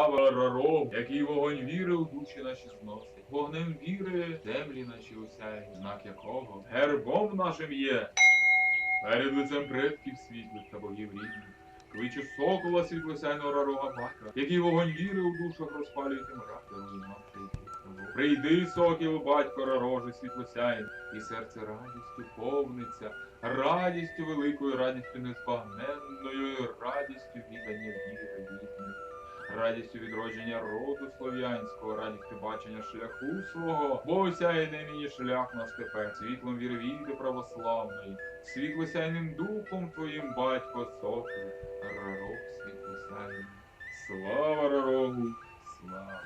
Слава Рарогу, який вогонь віри у душі наші зносить. Вогнем віри землі наші осяють, знак якого гербом нашим є. Перед лицем предків світлих та богів рідних. Кличе сокола світлосяйного рарога батька, який вогонь віри у душах розпалює тим раптом нам. Прийди, сокіл, батько рарожий світлосяйний, і серце радістю повниться, радістю великою, радістю незбагненною, радістю рідних, радістю відродження роду слов'янського, радістю бачення шляху свого, бо осяє нині шлях наш тепер, світлом віри православної, світлосяйним духом твоїм, батько сокіл, рарок світлосяйний. Слава рарогу, слава!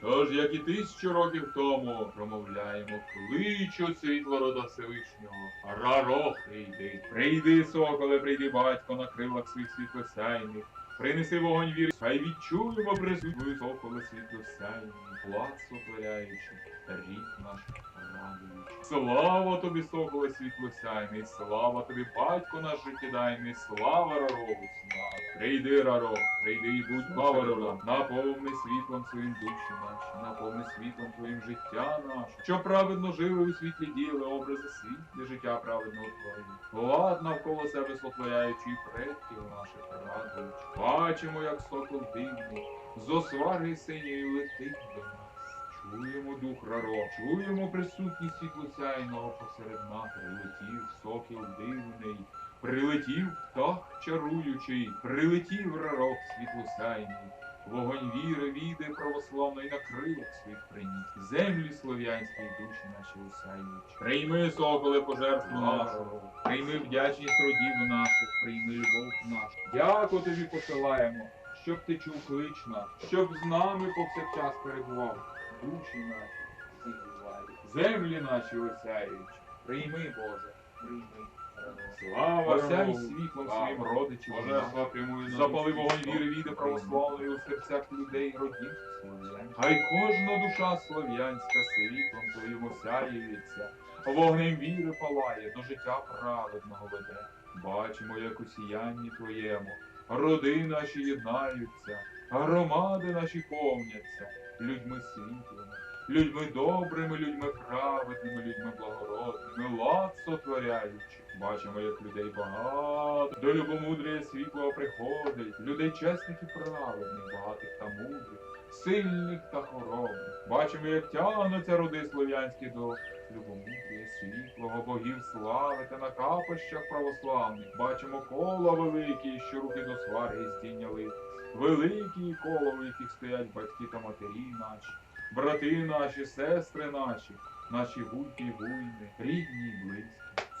Тож, як і тисячу років тому, промовляємо кличу світло рода Всевишнього. Рарох, прийди. Прийди, соколе, прийди, батько, на крилах своїх світлосяйних. Принеси вогонь віри, хай відчуємо присутню соколе світлосяйний, плат сотворяючи, рід наш радуючи. Слава тобі, соколе світлосяйний, слава тобі, батько наш життєдайний, слава Рарогу, слава. Прийди, Рарох, прийди і будь павером, наповни світлом своїм душі наші, наповни світлом твоїм життя наше, що праведно жили у світлі діяли образи світлі життя праведного твоє. Влад навколо себе сотворяючи і предків наших радуючи. Бачимо, як сокол дивний, з осваги синьої летить до нас. Чуємо дух раро, чуємо присутність світлосяйного посеред нас. Прилетів сокіл дивний, прилетів птах чаруючий, прилетів рарок світлосяйний. Вогонь віри, віди православної на крилах своїх приніс. Землі слов'янські душі наші осяють. Прийми, соколе, пожертву нашу, прийми вдячність родів наших, прийми любов нашу. Дяку тобі посилаємо, щоб ти чув клич наш, щоб з нами повсякчас перебував. Душі наші. Землі наші осяють. Прийми, Боже, Слава Осяй світлом своїм родичам. Божества прямує Запали вогонь віри віди православної у серцях людей родів. Хай кожна душа слов'янська світлом твоїм осяюється, вогнем віри палає, до життя праведного веде. Бачимо, як у сіянні твоєму роди наші єднаються, громади наші повняться людьми світлими, людьми добрими, людьми праведними, людьми благородними, лад сотворяючи. Бачимо, як людей багато, до любомудрія світлого приходить, людей чесних і праведних, багатих та мудрих, сильних та хоробрих. Бачимо, як тягнуться роди слов'янські до любомудрія світлого, богів слави та на капищах православних. Бачимо кола великі, що руки до свари здійняли. Великі коло, в яких стоять батьки та матері наші, брати наші, сестри наші, наші гульки й буйни, рідні й близькі,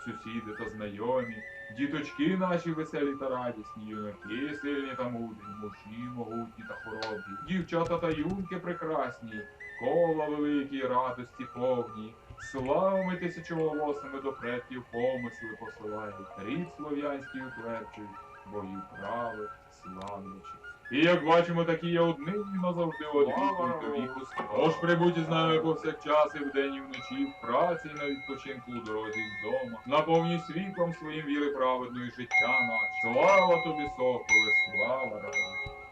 сусіди та знайомі, діточки наші веселі та радісні, юнаки сильні та мудрі, мужі могутні та хоробрі, дівчата та юнки прекрасні, кола великі, радості повні. Славами тисячоголосами до предків помисли посилають, рід слов'янський утверджують, богів прави, славлячи. І як бачимо, такі є однині назавжди Слава до віку. Тож прибудь з нами повсякчас і вдень і вночі, в праці на відпочинку у дорозі вдома. Наповні світлом своїм віри праведної життя наше. Слава тобі, соколе, слава рада.